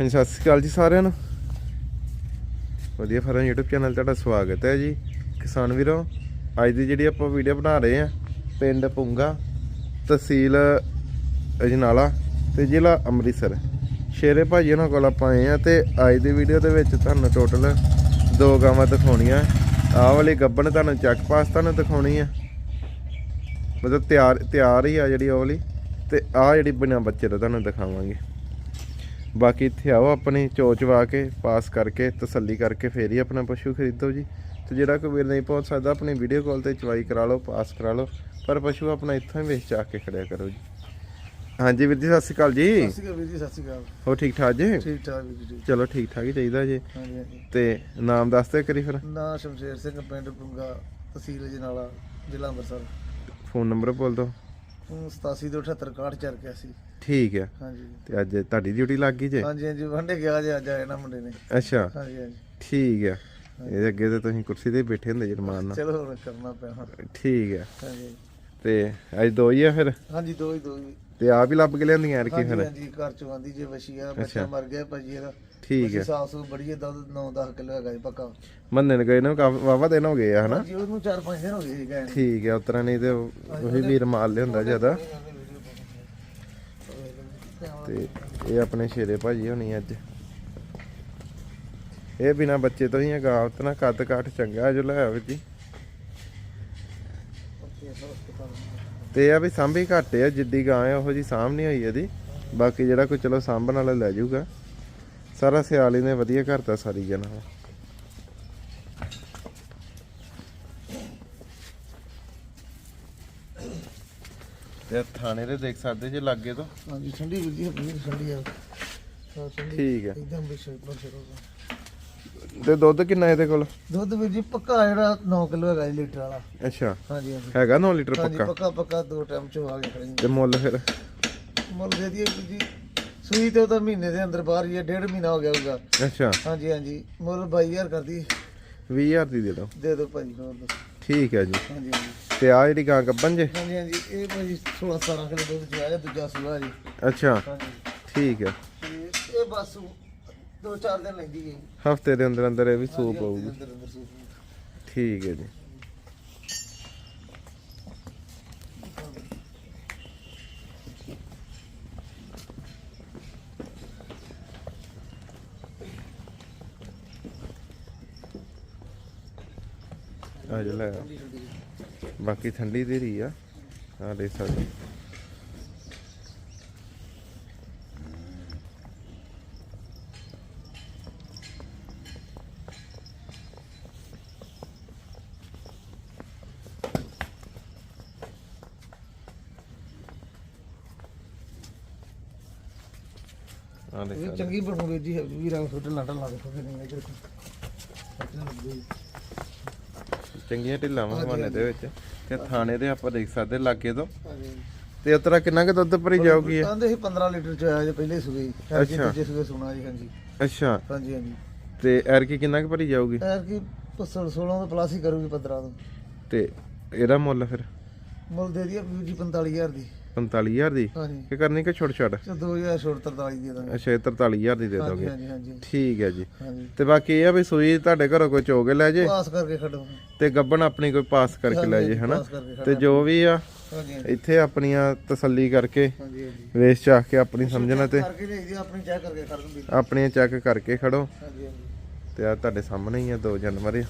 ਹਾਂਜੀ, ਸਤਿ ਸ਼੍ਰੀ ਅਕਾਲ ਜੀ ਸਾਰਿਆਂ ਨੂੰ। ਵਧੀਆ ਫਰਨ YouTube ਚੈਨਲ ਤੁਹਾਡਾ ਸਵਾਗਤ ਹੈ ਜੀ। ਕਿਸਾਨ ਵੀਰੋ, ਅੱਜ ਦੀ ਜਿਹੜੀ ਆਪਾਂ ਵੀਡੀਓ ਬਣਾ ਰਹੇ ਆ ਪਿੰਡ ਪੁੰਗਾ, ਤਹਿਸੀਲ ਅਜਨਾਲਾ ਤੇ ਜ਼ਿਲ੍ਹਾ ਅੰਮ੍ਰਿਤਸਰ। ਸ਼ੇਰੇ ਭਾਜੀ ਉਹਨਾਂ ਕੋਲ ਆਪਾਂ ਆਏ ਆ ਤੇ ਅੱਜ ਦੀ ਵੀਡੀਓ ਦੇ ਵਿੱਚ ਤੁਹਾਨੂੰ ਟੋਟਲ ਦੋ ਗਾਵਾਂ ਦਿਖਾਉਣੀਆਂ। ਆਹ ਵਾਲੀ ਗੱਬਣ ਤੁਹਾਨੂੰ ਚੱਕ ਪਾਸ ਤੁਹਾਨੂੰ ਦਿਖਾਉਣੀ ਆ। ਮਤਲਬ ਤਿਆਰ ਤਿਆਰ ਹੀ ਆ ਜਿਹੜੀ ਉਹ ਵਾਲੀ। ਤੇ ਆਹ ਜਿਹੜੀ ਬਿਨਾਂ ਬੱਚੇ ਦਾ ਤੁਹਾਨੂੰ ਦਿਖਾਵਾਂਗੇ। ਬਾਕੀ ਇੱਥੇ ਆਓ ਆਪਣੇ ਚੋਚਵਾ ਕੇ ਪਾਸ ਕਰਕੇ ਤਸੱਲੀ ਕਰਕੇ ਫੇਰ ਹੀ ਆਪਣਾ ਪਸ਼ੂ ਖਰੀਦੋ ਜੀ। ਤੇ ਜਿਹੜਾ ਕੋਈ ਨਹੀਂ ਪਹੁੰਚ ਸਕਦਾ ਆਪਣੀ ਵੀਡੀਓ ਕਾਲ ਤੇ ਚਵਾਈ ਕਰਾ ਲਓ ਪਾਸ ਕਰਾ ਲਓ। ਪਰ ਪਸ਼ੂ ਆਪਣਾ ਇੱਥੋਂ ਹੀ ਚਾ ਕੇ ਖੜਿਆ ਕਰੋ ਜੀ। ਹਾਂਜੀ ਵੀਰ ਜੀ ਸਤਿ ਸ਼੍ਰੀ ਅਕਾਲ ਜੀ। ਸਤਿ ਸ਼੍ਰੀ ਅਕਾਲ ਵੀਰ ਜੀ ਸਤਿ ਸ਼੍ਰੀ ਅਕਾਲ। ਹੋ ਠੀਕ ਠਾਕ ਜੀ? ਠੀਕ ਠਾਕ ਵੀਰ ਜੀ। ਚਲੋ ਠੀਕ ਠਾਕ ਹੀ ਚਾਹੀਦਾ ਜੀ। ਤੇ ਨਾਮ ਦੱਸ ਦਿਓ ਕਰੀ ਫਿਰ। ਨਾਮ ਸ਼ਮਸ਼ੇਰ ਸਿੰਘ ਪਿੰਡ ਪੁੰਗਾ ਤਹਿਸੀਲ ਜਨਾਲਾ ਜ਼ਿਲ੍ਹਾ ਅੰਮ੍ਰਿਤਸਰ। ਫੋਨ ਨੰਬਰ ਠੀਕ ਹੈ। ਹਾਂਜੀ। ਤੇ ਅੱਜ ਤੁਹਾਡੀ ਡਿਊਟੀ ਲੱਗ ਗਈ ਜੇ? ਹਾਂਜੀ ਹਾਂਜੀ ਵੰਡੇ ਗਿਆ ਜੇ ਅੱਜ ਆਏ ਨਾ ਮੁੰਡੇ ਨੇ। ਅੱਛਾ। ਹਾਂਜੀ ਹਾਂਜੀ। ਠੀਕ ਹੈ। ਇਹਦੇ ਅੱਗੇ ਤੇ ਤੁਸੀਂ ਕੁਰਸੀ ਤੇ ਬੈਠੇ ਹੁੰਦੇ ਜੀ ਰਮਾਨ ਨਾਲ। ਚਲੋ ਹੁਣ ਕਰਨਾ ਪਿਆ ਹੁਣ। ਠੀਕ ਹੈ। ਹਾਂਜੀ ਤੇ ਅੱਜ ਦੋ ਹੀ ਆ ਫਿਰ? ਹਾਂਜੀ ਦੋ ਹੀ ਦੋ ਹੀ। ਤੇ ਆਪ ਹੀ ਲੱਭ ਕੇ ਲਿਆਂਦੀਆਂ ਯਾਰ ਕੀ ਹਾਂਜੀ ਫਿਰ? ਹਾਂਜੀ ਘਰ ਚੋਂ ਆਂਦੀ ਜੇ ਵਸ਼ੀਆ ਬੱਚਾ। ਮਰ ਗਿਆ ਭਾਜੀ ਇਹਦਾ। ਠੀਕ ਹੈ। ਸਾਫ਼ ਸੂ ਬੜੀ ਦੁੱਧ 9-10 ਕਿਲੋ ਹੈਗਾ ਜੀ ਪੱਕਾ। ਮੰਨੇ ਨੇ ਗਏ ਨੇ ਵਾਵਾ ਦਿਨ ਹੋ ਗਏ ਆ ਹਨਾ? ਹਾਂਜੀ ਉਹਨੂੰ 4-5 ਦਿਨ ਹੋ ਗਏ ਜੀ ਗਏ ਨੂੰ। ਠੀਕ ਹੈ ਉਤਰਾ ਨਹੀਂ ਤੇ ਉਹ- ਉਹੀ ਵੀਰ ਮਾਲ ਲਿਆਉਂਦਾ ਜ਼ਿਆਦਾ। ਤੇ ਇਹ ਆਪਣੇ ਸ਼ੇਰੇ ਭਾਜੀ ਹੋਣੀ ਅੱਜ। ਇਹ ਬਿਨਾ ਬੱਚੇ ਤੋਂ ਹੀ ਹੈਗਾ ਉਤਨਾ ਕੱਦ ਕਾਠ ਚੰਗਾ ਜੋ ਲੈ ਆਵੇ ਜੀ। ਤੇ ਆ ਵੀ ਸਾਂਭੀ ਘੱਟ ਆ ਜਿੱਦੀ ਗਾਂ ਆ, ਉਹੋ ਜੀ ਸਾਂਭ ਨਹੀਂ ਹੋਈ ਇਹਦੀ। ਬਾਕੀ ਜਿਹੜਾ ਕੋਈ ਚਲੋ ਸਾਂਭਣ ਵਾਲਾ ਲੈ ਜਾਊਗਾ। ਸਾਰਾ ਸਿਆਲੀ ਨੇ ਵਧੀਆ ਕਰਤਾ ਸਾਰੀ ਜਨਾ ਤੇ ਥਾਣੇ ਦੇ ਦੇਖ ਸਕਦੇ ਜੇ ਲੱਗੇ ਤੋਂ। ਹਾਂਜੀ ਠੰਡੀ ਵੀਰ ਜੀ ਵੀਰ ਠੰਡੀ ਆ। ਹਾਂ ਠੰਡੀ ਠੀਕ ਹੈ। ਇੱਕਦਮ ਬਿਸ਼ੇ ਬਰਸ਼ੇ ਤੇ ਦੁੱਧ ਕਿੰਨਾ ਇਹਦੇ ਕੋਲ? ਦੁੱਧ ਵੀਰ ਜੀ ਪੱਕਾ ਜਿਹੜਾ 9 ਕਿਲੋ ਹੈਗਾ ਜੀ ਲੀਟਰ ਵਾਲਾ। ਅੱਛਾ। ਹਾਂਜੀ ਹਾਂਜੀ। ਹੈਗਾ 9 ਲੀਟਰ ਹਾਂਜੀ ਪੱਕਾ? ਪੱਕਾ ਪੱਕਾ ਦੋ ਟਾਈਮ ਚ ਆ ਗਿਆ ਖੜੀ ਤੇ ਮੁੱਲ ਫਿਰ? ਮੁੱਲ ਦੇ ਦਈਏ ਵੀਰ ਜੀ ਸੂਈ ਤੇ ਉਹਦਾ ਮਹੀਨੇ ਦੇ ਅੰਦਰ ਬਾਹਰ ਹੀ ਹੈ ਡੇਢ ਮਹੀਨਾ ਹੋ ਗਿਆ ਹੋਊਗਾ। ਅੱਛਾ। ਹਾਂਜੀ ਹਾਂਜੀ। ਮੁੱਲ 22000 ਕਰਦੀ 20000 ਦੀ ਦੇ ਦਿਓ। ਦੇ ਦਿਓ ਭਾਜੀ ਹੋਰ ਦੱਸੋ। ਠੀਕ ਹੈ ਜੀ। ਹਾਂਜੀ ਹਾਂਜੀ। ਤੇ ਆ ਜਿਹੜੀ ਗਾਂ ਗੱਬਨ ਜੇ? ਹਾਂਜੀ ਹਾਂਜੀ। ਇਹ ਭਾਜੀ 16 17 ਕਿਲੋ ਦੁੱਧ ਚ ਆਇਆ ਦੂਜਾ ਸੂਆ ਜੀ। ਅੱਛਾ। ਹਾਂਜੀ। ਠੀਕ ਹੈ। ਤੇ ਇਹ ਬਸ ਦੋ ਚਾਰ ਦਿਨ ਲੈਂਦੀ ਹੈ ਹਫ਼ਤੇ ਦੇ ਅੰਦਰ ਅੰਦਰ ਇਹ ਵੀ ਸੂਪ ਆਊਗੀ ਠੀਕ ਹੈ ਜੀ। ਆ ਜਾ ਲੈ ਬਾਕੀ ਠੰਡੀ ਦੇ ਰਹੀ ਆ। ਆ ਦੇ ਸਕਦੇ ਆ ਦੇ ਇਹ ਸਕਦੇ ਚੰਗੀ ਬਣੂ ਵੀਰ ਜੀ ਵੀਰਾਂ ਛੋਟੇ ਲਾਟਾ ਲਾ ਦੇਖੋ ਕਿ ਨਹੀਂ ਇੱਧਰ ਚੰਗੀਆਂ ਢਿੱਲਾਂ ਹਵਾਨੇ ਦੇ ਵਿੱਚ ਤੇ ਥਾਣੇ ਦੇ ਆਪਾਂ ਦੇਖ ਸਕਦੇ ਲਾਗੇ ਤੋਂ। ਹਾਂਜੀ। ਤੇ ਉਤਰਾ ਕਿੰਨਾ ਕੁ ਦੁੱਧ ਭਰੀ ਜਾਊਗੀ ਇਹ? ਕਹਿੰਦੇ ਸੀ 15 ਲੀਟਰ ਚ ਆਇਆ ਜੇ ਪਹਿਲੇ ਅੱਛਾ। ਅੱਛਾ। ਦੂਜੇ ਸੂਏ ਸੁਣਾ ਜੀ ਹਾਂਜੀ। ਅੱਛਾ। ਹਾਂਜੀ ਹਾਂਜੀ। ਤੇ ਐਰ ਕੀ ਕਿੰਨਾ ਕੁ ਭਰੀ ਜਾਊਗੀ? ਐਰ ਕੀ 16 16 ਤੋਂ ਪਲੱਸ ਹੀ ਕਰੂਗੀ 15 ਤੋਂ। ਤੇ ਇਹਦਾ ਮੁੱਲ ਫਿਰ? ਮੁੱਲ ਦੇ ਦਈਏ ਵੀਰ ਜੀ 45000 ਦੀ। 45000 ਦੀ? ਹਾਂਜੀ। ਕਿ ਕਰਨੀ ਕਿ ਛੋਟ ਛੋਟ? ਚਲ 2000 ਛੋੜ 43 ਦੇ ਦਾਂਗੇ। ਅੱਛਾ ਇਹ 43000 ਦੀ ਦੇ ਦੋਗੇ। ਹਾਂਜੀ ਹਾਂਜੀ ਠੀਕ ਹੈ ਜੀ। ਹਾਂਜੀ। ਤੇ ਬਾਕੀ ਇਹ ਆ ਵੀ ਸੂਈ ਤੁਹਾਡੇ ਘਰੋਂ ਕੋਈ ਚੋਗੇ ਲੈ ਜੇ? ਪਾਸ ਕਰਕੇ ਖੜੋ ਤੇ ਗੱਬਣ ਆਪਣੀ ਕੋਈ ਪਾਸ ਕਰਕੇ ਲੈ ਜੇ ਹਨਾ? ਤੇ ਜੋ ਵੀ ਆ ਇੱਥੇ ਆਪਣੀਆਂ ਤਸੱਲੀ ਕਰਕੇ ਹਾਂਜੀ ਹਾਂਜੀ। ਵੇਚ ਚਾਹ ਕੇ ਆਪਣੀ ਸਮਝਣਾ ਤੇ ਆਪਣੀਆਂ ਚੈੱਕ ਕਰਕੇ ਖੜੋ ਤੇ ਆ ਤੁਹਾਡੇ ਸਾਹਮਣੇ ਹੀ ਆ ਦੋ ਜਾਨਵਰ ਆ।